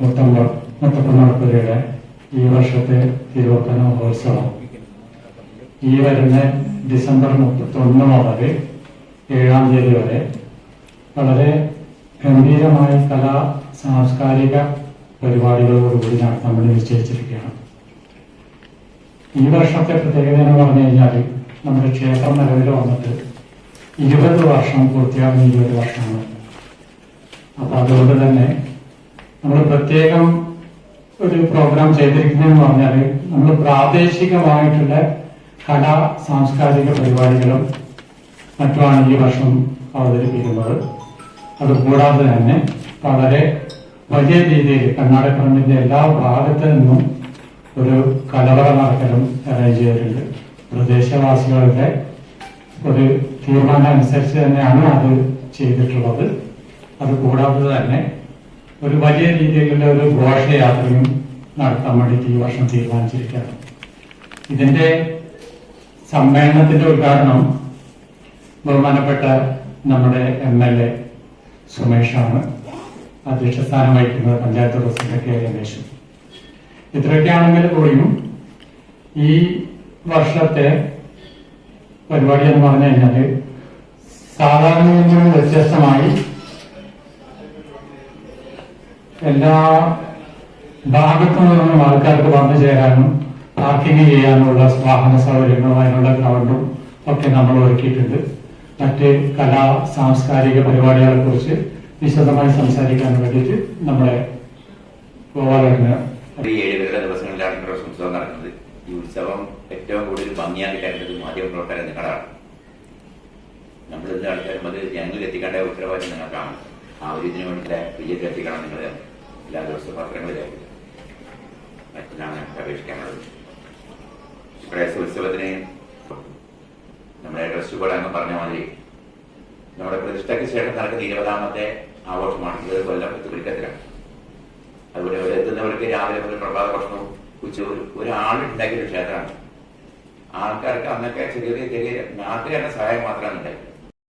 മുത്തമ്പ മുത്തപ്പനടപ്പുരയുടെ ഈ വർഷത്തെ തിരുവപ്പന മഹോത്സവം. ഈ വരുന്ന ഡിസംബർ മുപ്പത്തൊന്ന് മുതൽ ഏഴാം തീയതി വരെ വളരെ ഗംഭീരമായ കലാ സാംസ്കാരിക പരിപാടികളോടുകൂടി നടത്താൻ വേണ്ടി നിശ്ചയിച്ചിരിക്കുകയാണ്. ഈ വർഷത്തെ പ്രത്യേകത എന്ന് പറഞ്ഞു കഴിഞ്ഞാൽ നമ്മുടെ ക്ഷേത്രം നിലവിൽ വന്നിട്ട് ഇരുപത് വർഷം പൂർത്തിയാകുന്ന ഇരുപത് വർഷമാണ്. അപ്പൊ അതുകൊണ്ട് തന്നെ നമ്മൾ പ്രത്യേകം ഒരു പ്രോഗ്രാം ചെയ്തിരിക്കുന്നതെന്ന് പറഞ്ഞാൽ നമ്മൾ പ്രാദേശികമായിട്ടുള്ള കലാ സാംസ്കാരിക പരിപാടികളും മറ്റുമാണ് ഈ വർഷം അവതരിപ്പിക്കുന്നത്. അതുകൂടാതെ തന്നെ വളരെ വലിയ രീതിയിൽ കർണാടകപ്പറമ്പിന്റെ എല്ലാ ഭാഗത്തു നിന്നും ഒരു കലവറ നടക്കലും അറേഞ്ച് ചെയ്തിട്ടുണ്ട്. പ്രദേശവാസികളുടെ ഒരു തീരുമാനം അനുസരിച്ച് തന്നെയാണ് അത് ചെയ്തിട്ടുള്ളത്. അതുകൂടാതെ തന്നെ ഒരു വലിയ രീതിയിലുള്ള ഒരു ഘോഷയാത്രയും നടത്താൻ വേണ്ടിയിട്ട് ഈ വർഷം തീരുമാനിച്ചിരിക്കുകയാണ്. ഇതിന്റെ സമ്മേളനത്തിന്റെ ഉദ്ഘാടനം ബഹുമാനപ്പെട്ട നമ്മുടെ എം എൽ എ സുമേഷാണ് അധ്യക്ഷ സ്ഥാനം വഹിക്കുന്നത് പഞ്ചായത്ത് പ്രസിഡന്റ് കെ രമേശ്. ഇത്രയൊക്കെയാണെങ്കിൽ കൂടിയും ഈ വർഷത്തെ പരിപാടി എന്ന് പറഞ്ഞു കഴിഞ്ഞാൽ സാധാരണ വ്യത്യസ്തമായി എല്ലാ ഭാഗത്തു നിന്നും ആൾക്കാർക്ക് വന്നു ചേരാനും പാർക്കിംഗ് ചെയ്യാനുള്ള വാഹന സൗകര്യങ്ങളും അതിനുള്ള ഗ്രൗണ്ടും ഒക്കെ നമ്മൾ ഒരുക്കിയിട്ടുണ്ട്. മറ്റ് കലാ സാംസ്കാരിക പരിപാടികളെ കുറിച്ച് വിശദമായി സംസാരിക്കാൻ വേണ്ടിയിട്ട് നമ്മളെ ഗോപാലന് ഈ ഏഴുപേരുടെ ദിവസങ്ങളിലാണ് പ്രവേശന ഉത്സവം നടക്കുന്നത്. ഈ ഉത്സവം ഏറ്റവും കൂടുതൽ ഭംഗിയാക്കി തരുന്നത് മാധ്യമപ്രവർത്തകരെ നിങ്ങളാണ്. ഇന്ന് ആൾക്കാരും അത് ജനങ്ങളിൽ എത്തിക്കേണ്ട ഉത്തരവാദിത്തം നിങ്ങൾക്കാണ്. ആ ഒരു ഇതിനു വേണ്ടി വിജയത്തിൽ എത്തിക്കണം നിങ്ങൾ എല്ലാ ദിവസവും പത്രങ്ങളിലായിരുന്നു മറ്റന്നാണ് അപേക്ഷിക്കാനുള്ളത് ഇവിടെ ഉത്സവത്തിന് നമ്മുടെ ഡ്രസ് കൂടെ അങ്ങ് പറഞ്ഞ മാതിരി നമ്മുടെ പ്രതിഷ്ഠയ്ക്ക് ശേഷം നടക്കുന്ന ഇരുപതാമത്തെ ആഘോഷമാണ്. ഇത് കൊല്ലം പുലിക്കത്തിലാണ് അതുപോലെ ഇവിടെ എത്തുന്നവർക്ക് രാവിലെ മുതൽ പ്രഭാത ഭക്ഷണവും ഉച്ച ഒരാളുണ്ടാക്കിയൊരു ക്ഷേത്രമാണ്. ആൾക്കാർക്ക് അന്നൊക്കെ ചെറിയ ചെറിയ നാട്ടുകാരുടെ സഹായം മാത്രമാണ് ഉണ്ടായിരുന്നത്.